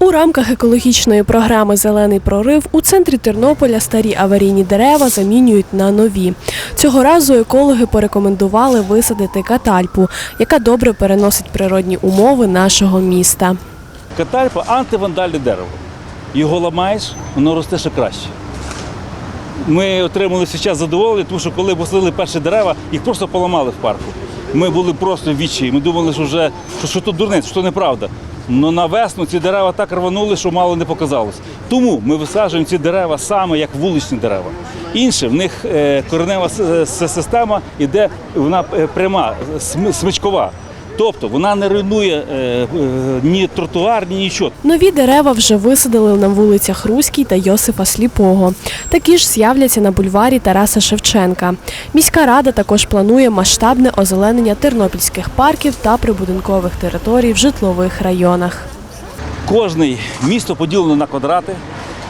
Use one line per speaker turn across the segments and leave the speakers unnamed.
У рамках екологічної програми Зелений прорив у центрі Тернополя старі аварійні дерева замінюють на нові. Цього разу екологи порекомендували висадити катальпу, яка добре переносить природні умови нашого міста.
Катальпа антивандальне дерево. Його ламаєш, воно росте ще краще. Ми отримали зараз задоволення, тому що коли посадили перші дерева, їх просто поламали в парку. Ми були просто в відчаї. Ми думали, що вже що, що тут дурниць, що неправда. Но на весну ці дерева так рванули, що мало не показалось. Тому ми висаджуємо ці дерева саме як вуличні дерева. Інше в них е, коренева система іде, вона е, пряма, см- смичкова. Тобто вона не руйнує е, е, ні тротуар, ні нічого.
Нові дерева вже висадили на вулицях Руській та Йосифа Сліпого. Такі ж з'являться на бульварі Тараса Шевченка. Міська рада також планує масштабне озеленення тернопільських парків та прибудинкових територій в житлових районах.
Кожне місто поділено на квадрати,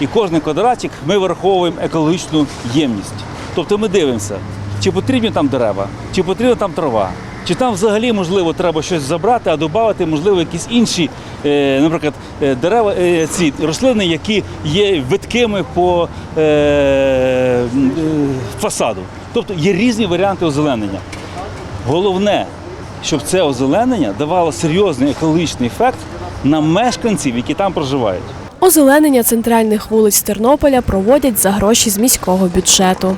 і кожен квадратик ми враховуємо екологічну ємність. Тобто ми дивимося, чи потрібні там дерева, чи потрібна там трава, чи там взагалі можливо треба щось забрати, а додати, можливо, якісь інші, е, наприклад, е, дерева, е, ці рослини, які є видкими по фасаду. Тобто є різні варіанти озеленення. Головне, щоб це озеленення давало серйозний екологічний ефект на мешканців, які там проживають.
Озеленення центральних вулиць Тернополя проводять за гроші з міського бюджету.